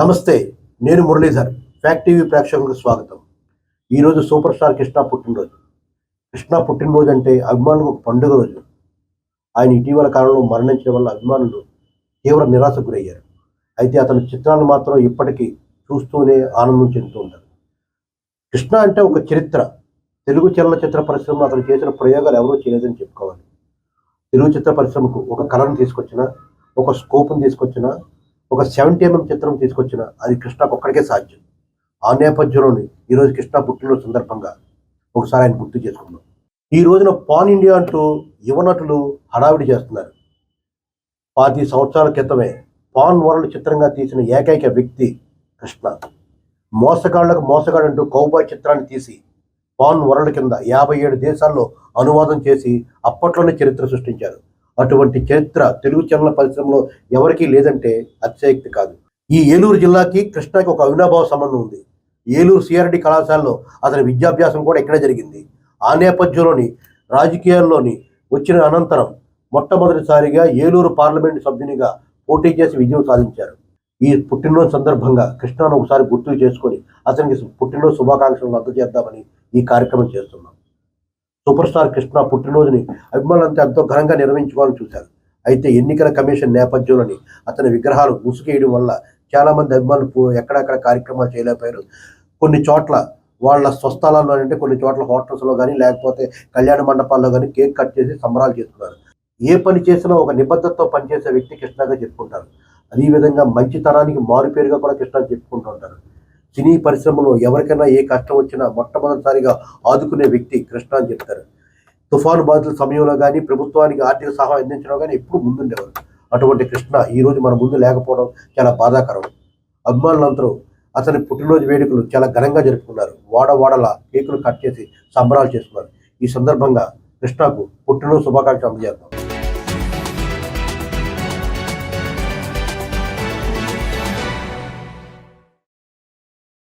నమస్తే నేను Muralidhar fact TV ప్రేక్షకులకు స్వాగతం. ఈరోజు సూపర్ స్టార్ కృష్ణ పుట్టినరోజు. కృష్ణ పుట్టినరోజు అంటే అభిమానులకు ఒక పండుగ రోజు. ఆయన ఇటీవల కాలంలో మరణించడం వల్ల అభిమానులు తీవ్ర నిరాశకు గురయ్యారు. అయితే అతని చిత్రాలను మాత్రం ఇప్పటికీ చూస్తూనే ఆనందం చెందుతూ ఉంటారు కృష్ణ అంటే ఒక చరిత్ర. తెలుగు చలనచిత్ర పరిశ్రమ అతను చేసిన ప్రయోగాలు ఎవరూ చేయలేదని చెప్పుకోవాలి. తెలుగు చిత్ర పరిశ్రమకు ఒక కళను తీసుకొచ్చిన ఒక స్కోప్ను తీసుకొచ్చిన ఒక సెవెంటీ ఎంఎం చిత్రం తీసుకొచ్చిన అది కృష్ణకు ఒక్కడికే సాధ్యం. ఆ నేపథ్యంలోని ఈరోజు కృష్ణ పుట్టినరోజు సందర్భంగా ఒకసారి ఆయన గుర్తు చేసుకున్నాం ఈ రోజున పాన్ ఇండియా అంటూ యువనటులు హడావిడి చేస్తున్నారు. పాతి సంవత్సరాల క్రితమే పాన్ వరల్డ్ చిత్రంగా తీసిన ఏకైక వ్యక్తి కృష్ణ. మోసగాళ్ళకు మోసగాడంటూ కౌబాయ్ చిత్రాన్ని తీసి పాన్ వరల్డ్ కింద యాభై ఏడు దేశాల్లో అనువాదం చేసి అప్పట్లోనే చరిత్ర సృష్టించారు. అటువంటి చరిత్ర తెలుగు చలన పరిశ్రమలో ఎవరికీ లేదంటే అతిశయక్తి కాదు. ఈ ఏలూరు జిల్లాకి కృష్ణకి ఒక అవినాభావ సంబంధం ఉంది. ఏలూరు సిఆర్డి కళాశాలలో అతని విద్యాభ్యాసం కూడా ఇక్కడే జరిగింది. ఆ నేపథ్యంలోని రాజకీయాల్లోని వచ్చిన అనంతరం మొట్టమొదటిసారిగా ఏలూరు పార్లమెంటు సభ్యునిగా పోటీ చేసి విజయం సాధించారు. ఈ పుట్టినరోజు సందర్భంగా కృష్ణను ఒకసారి గుర్తు చేసుకొని అతనికి పుట్టినరోజు శుభాకాంక్షలు రద్దు చేద్దామని ఈ కార్యక్రమం చేస్తున్నాం. సూపర్ స్టార్ కృష్ణ పుట్టినరోజుని అభిమానులంతా ఎంతో ఘనంగా నిర్వహించుకోవాలని చూశారు. అయితే ఎన్నికల కమిషన్ నేపథ్యంలోని అతని విగ్రహాలు ముసుగేయడం వల్ల చాలా మంది అభిమానులు ఎక్కడెక్కడ కార్యక్రమాలు చేయలేకపోయారు. కొన్ని చోట్ల వాళ్ళ స్వస్థలాల్లో అంటే కొన్ని చోట్ల హోటల్స్లో కానీ లేకపోతే కళ్యాణ మండపాల్లో కానీ కేక్ కట్ చేసి సంబరాలు చేస్తున్నారు. ఏ పని చేసినా ఒక నిబద్ధతతో పనిచేసే వ్యక్తి కృష్ణగా చెప్పుకుంటారు. అదేవిధంగా మంచితనానికి మారుపేరుగా కూడా కృష్ణ చెప్పుకుంటూ ఉంటారు. సినీ పరిశ్రమలో ఎవరికైనా ఏ కష్టం వచ్చినా మొట్టమొదటిసారిగా ఆదుకునే వ్యక్తి కృష్ణ అని చెప్తారు. తుఫాను బాధితుల సమయంలో కానీ ప్రభుత్వానికి ఆర్థిక సహాయం అందించడం కానీ ఎప్పుడు ముందుండేవారు. అటువంటి కృష్ణ ఈ రోజు మన ముందు లేకపోవడం చాలా బాధాకరం. అభిమానులందరూ అతని పుట్టినరోజు వేడుకలు చాలా ఘనంగా జరుపుకున్నారు. వాడవాడల కేకులు కట్ చేసి సంబరాలు చేసుకున్నారు. ఈ సందర్భంగా కృష్ణకు పుట్టినరోజు శుభాకాంక్షలు అందజేద్దాం.